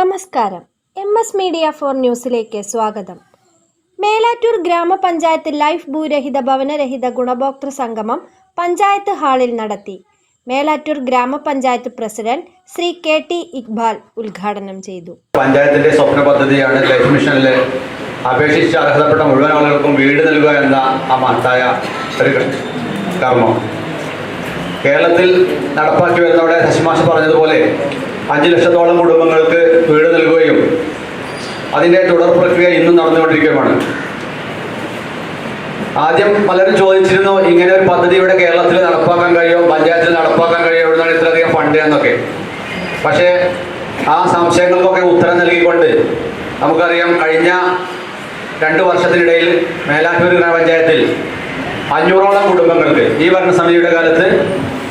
നമസ്കാരം. M S media for ന്യൂസിലേക്ക് സ്വാഗതം. മേലാറ്റൂർ ഗ്രാമപഞ്ചായത്ത് ലൈഫ് ഭൂരഹിത ഭവനരഹിത ഗുണഭോക്തൃ സംഗമം പഞ്ചായത്ത് ഹാളിൽ നടത്തി. Melattur Grama Panchayat president Shri K T Iqbal ഉദ്ഘാടനം ചെയ്തു. പഞ്ചായത്തിന്റെ സ്വപ്ന പദ്ധതിയാണ് ലൈഫ് മിഷനിൽ അപേക്ഷിച്ച് അർഹതപ്പെട്ട മുഴുവൻ ആളുകൾക്കും വീട് നൽകുക എന്ന ആ മഹത്തായ ഒരു കർമ്മം. കേരളത്തിൽ നടപ്പാക്കി വരുന്നവിടെ ശശിമാഷ് പറഞ്ഞതുപോലെ അഞ്ച് ലക്ഷത്തോളം കുടുംബങ്ങൾക്ക് വീട് നൽകുകയും അതിന്റെ തുടർ പ്രക്രിയ ഇന്നും നടന്നുകൊണ്ടിരിക്കുകയുമാണ്. ആദ്യം പലരും ചോദിച്ചിരുന്നു ഇങ്ങനെ ഒരു പദ്ധതി ഇവിടെ കേരളത്തിൽ നടപ്പാക്കാൻ കഴിയുമോ പഞ്ചായത്തിൽ നടപ്പാക്കാൻ കഴിയുമോ എവിടുന്നാണ് ഇത്രയധികം ഫണ്ട്? എന്നൊക്കെ. പക്ഷേ ആ സംശയങ്ങൾക്കൊക്കെ ഉത്തരം നൽകിക്കൊണ്ട് നമുക്കറിയാം കഴിഞ്ഞ രണ്ട് വർഷത്തിനിടയിൽ മേലാറ്റൂർ ഗ്രാമപഞ്ചായത്തിൽ അഞ്ഞൂറോളം കുടുംബങ്ങൾക്ക് ഈ ഭരണസമിതിയുടെ കാലത്ത്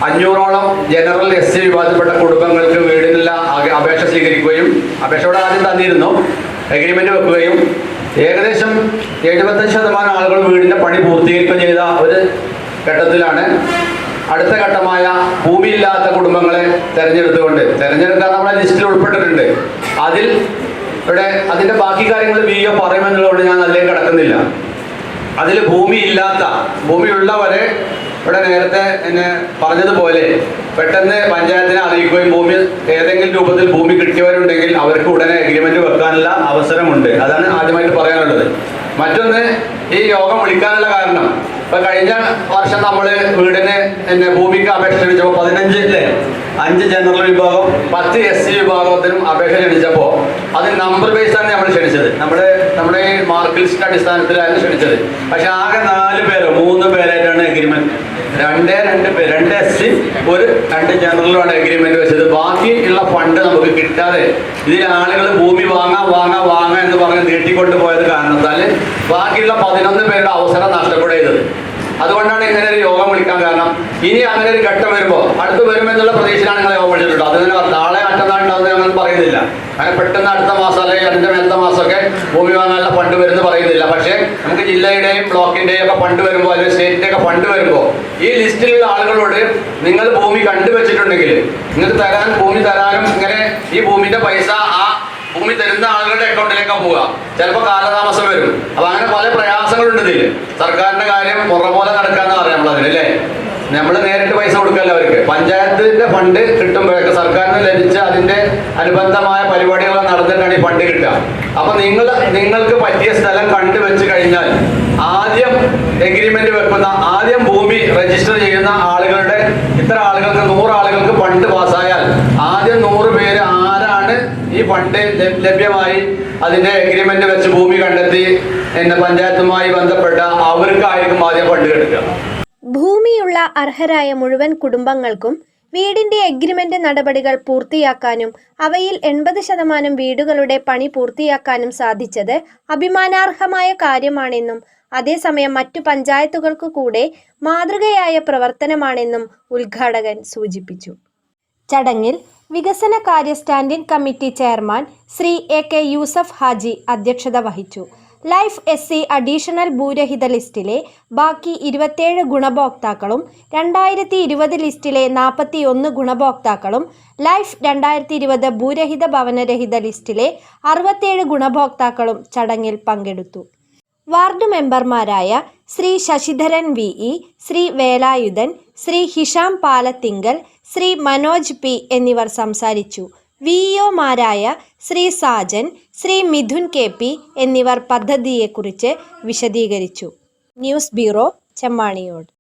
അഞ്ഞൂറോളം ജനറൽ എസ് സി വിഭാഗത്തിൽപ്പെട്ട കുടുംബങ്ങൾക്ക് വീടിനുള്ള അപേ- അപേക്ഷ സ്വീകരിക്കുകയും അപേക്ഷയോടെ ആദ്യം തന്നിരുന്നു. എഗ്രിമെന്റ് വെക്കുകയും ഏകദേശം എഴുപത്തഞ്ച് ശതമാനം ആളുകൾ വീടിന്റെ പണി പൂർത്തീകരിക്കുകയും ചെയ്ത ഒരു ഘട്ടത്തിലാണ് അടുത്ത ഘട്ടമായ ഭൂമിയില്ലാത്ത കുടുംബങ്ങളെ തെരഞ്ഞെടുത്തുകൊണ്ട്. തെരഞ്ഞെടുക്കാൻ നമ്മളെ ലിസ്റ്റിൽ ഉൾപ്പെട്ടിട്ടുണ്ട്. അതിൽ ഇവിടെ അതിന്റെ ബാക്കി കാര്യങ്ങൾ വി പറയുമെന്നുള്ളതുകൊണ്ട് ഞാൻ അതിലേക്ക് കിടക്കുന്നില്ല. അതിൽ ഭൂമി ഇല്ലാത്ത ഭൂമിയുള്ളവരെ ഇവിടെ നേരത്തെ എന്നെ പറഞ്ഞതുപോലെ പെട്ടെന്ന് പഞ്ചായത്തിനെ അറിയിക്കുകയും ഭൂമി ഏതെങ്കിലും രൂപത്തിൽ ഭൂമി കിട്ടിയവരുണ്ടെങ്കിൽ അവർക്ക് ഉടനെ എഗ്രിമെന്റ് വെക്കാനുള്ള അവസരമുണ്ട്. അതാണ് ആദ്യമായിട്ട് പറയാനുള്ളത്. മറ്റൊന്ന് ഈ യോഗം വിളിക്കാനുള്ള കാരണം. ഇപ്പൊ കഴിഞ്ഞ വർഷം നമ്മൾ വീടിന് എന്നെ ഭൂമിക്ക് അപേക്ഷ ക്ഷണിച്ചപ്പോൾ പതിനഞ്ച് അല്ലേ അഞ്ച് ജനറൽ വിഭാഗം പത്ത് എസ് സി വിഭാഗത്തിനും അപേക്ഷ ക്ഷണിച്ചപ്പോൾ അത് നമ്പർ ബേസ് ആണ് നമ്മൾ നമ്മുടെ ലിസ്റ്റ് അടിസ്ഥാനത്തിലായിരുന്നു ക്ഷണിച്ചത് പക്ഷെ ആകെ നാല് പേരോ മൂന്ന് പേരായിട്ടാണ് എഗ്രിമെന്റ് രണ്ടേ രണ്ട് പേര് രണ്ട് എസ് ഒരു രണ്ട് ജനറലുമാണ് എഗ്രിമെന്റ് വെച്ചത്. ബാക്കിയുള്ള ഫണ്ട് നമുക്ക് കിട്ടാതെ ഇതിൽ ആളുകൾ ഭൂമി വാങ്ങാം വാങ്ങാം വാങ്ങാം എന്ന് പറഞ്ഞ് നീട്ടിക്കൊണ്ട് പോയത് കാരണത്താൽ ബാക്കിയുള്ള പതിനൊന്ന് പേരുടെ അവസരം നഷ്ടപ്പെടുന്നത് അതുകൊണ്ടാണ് ഇങ്ങനെ ഒരു യോഗം വിളിക്കാൻ കാരണം. ഇനി അങ്ങനെ ഒരു ഘട്ടം വരുമ്പോൾ അടുത്ത് വരുമെന്നുള്ള പ്രതീക്ഷയിലാണ് നിങ്ങൾ യോഗം വിളിച്ചിട്ടുള്ളത്. അത് തന്നെ നാളെ മറ്റന്നാൾ ഉണ്ടാവുന്ന ഞങ്ങൾ പറയുന്നില്ല. അങ്ങനെ പെട്ടെന്ന് അടുത്ത മാസം അല്ലെങ്കിൽ അതിന്റെ മേലത്തെ മാസമൊക്കെ ഭൂമി വാങ്ങാനുള്ള ഫണ്ട് വരുമെന്ന് പറയുന്നില്ല. പക്ഷേ നമുക്ക് ജില്ലയുടെയും ബ്ലോക്കിന്റെയും ഒക്കെ ഫണ്ട് വരുമ്പോൾ അല്ലെങ്കിൽ സ്റ്റേറ്റിന്റെ ഒക്കെ ഫണ്ട് വരുമ്പോൾ ഈ ലിസ്റ്റിലുള്ള ആളുകളോട് നിങ്ങൾ ഭൂമി കണ്ടുവച്ചിട്ടുണ്ടെങ്കിൽ നിങ്ങൾക്ക് തരാൻ ഭൂമി തരാനും ഇങ്ങനെ ഈ ഭൂമിന്റെ പൈസ ആ ഭൂമി തരുന്ന ആളുകളുടെ അക്കൗണ്ടിലേക്കാണ് പോവുക. ചിലപ്പോൾ കാലതാമസം വരും. അപ്പൊ അങ്ങനെ പല പ്രയാസങ്ങളുണ്ട് ഇതിൽ സർക്കാരിന്റെ കാര്യം പുറമോലെ നടക്കാന്ന് പറയാം നമ്മളതിന് അല്ലേ? നമ്മൾ നേരിട്ട് പൈസ കൊടുക്കല്ല അവർക്ക്? പഞ്ചായത്തിന്റെ ഫണ്ട് കിട്ടുമ്പോഴൊക്കെ സർക്കാരിന് ലഭിച്ച അതിന്റെ അനുബന്ധമായ പരിപാടികൾ നടന്നിട്ടാണ് ഈ ഫണ്ട് കിട്ടുക. അപ്പൊ നിങ്ങൾ നിങ്ങൾക്ക് പറ്റിയ സ്ഥലം കണ്ടു വെച്ച് കഴിഞ്ഞാൽ ആദ്യം എഗ്രിമെന്റ് വെക്കുന്ന ആദ്യം ഭൂമി രജിസ്റ്റർ ചെയ്യുന്ന ആളുകളുടെ ഇത്ര ആളുകൾക്ക് നൂറ് ആളുകൾക്ക് ഫണ്ട് പാസ്സായാൽ ആദ്യം നൂറ് പേര് ആരാണ് ഈ ഫണ്ട് ലഭ്യമായി അതിന്റെ എഗ്രിമെന്റ് വെച്ച് ഭൂമി കണ്ടെത്തി എന്നെ പഞ്ചായത്തുമായി ബന്ധപ്പെട്ട അവർക്കായിരിക്കും ആദ്യം ഫണ്ട് കിട്ടുക ഭൂമിയുള്ള അർഹരായ മുഴുവൻ കുടുംബങ്ങൾക്കും വീടിന്റെ എഗ്രിമെന്റ് നടപടികൾ പൂർത്തിയാക്കാനും അവയിൽ എൺപത് ശതമാനം വീടുകളുടെ പണി പൂർത്തിയാക്കാനും സാധിച്ചത് അഭിമാനാർഹമായ കാര്യമാണെന്നും അതേസമയം മറ്റു പഞ്ചായത്തുകൾക്ക് കൂടെ മാതൃകയായ പ്രവർത്തനമാണെന്നും ഉദ്ഘാടകൻ സൂചിപ്പിച്ചു. ചടങ്ങിൽ വികസന കാര്യ standing committee chairman Shri A K Yusuf Haji അധ്യക്ഷത വഹിച്ചു. ലൈഫ് എസ് സി അഡീഷണൽ ഭൂരഹിത ലിസ്റ്റിലെ ബാക്കി ഇരുപത്തേഴ് ഗുണഭോക്താക്കളും രണ്ടായിരത്തി ഇരുപത് ലിസ്റ്റിലെ നാൽപ്പത്തി ഒന്ന് ഗുണഭോക്താക്കളും ലൈഫ് രണ്ടായിരത്തി ഇരുപത് ഭൂരഹിത ഭവനരഹിത ലിസ്റ്റിലെ അറുപത്തേഴ് ഗുണഭോക്താക്കളും ചടങ്ങിൽ പങ്കെടുത്തു. വാർഡ് മെമ്പർമാരായ Shri Sasidharan V E Shri Velayudhan Shri Hisham Palathingal Shri Manoj P എന്നിവർ സംസാരിച്ചു. വി ഒമാരായ ശ്രീ സാജൻ ശ്രീ മിഥുൻ കെ പി എന്നിവർ പദ്ധതിയെക്കുറിച്ച് വിശദീകരിച്ചു. News bureau Chemmaniyode.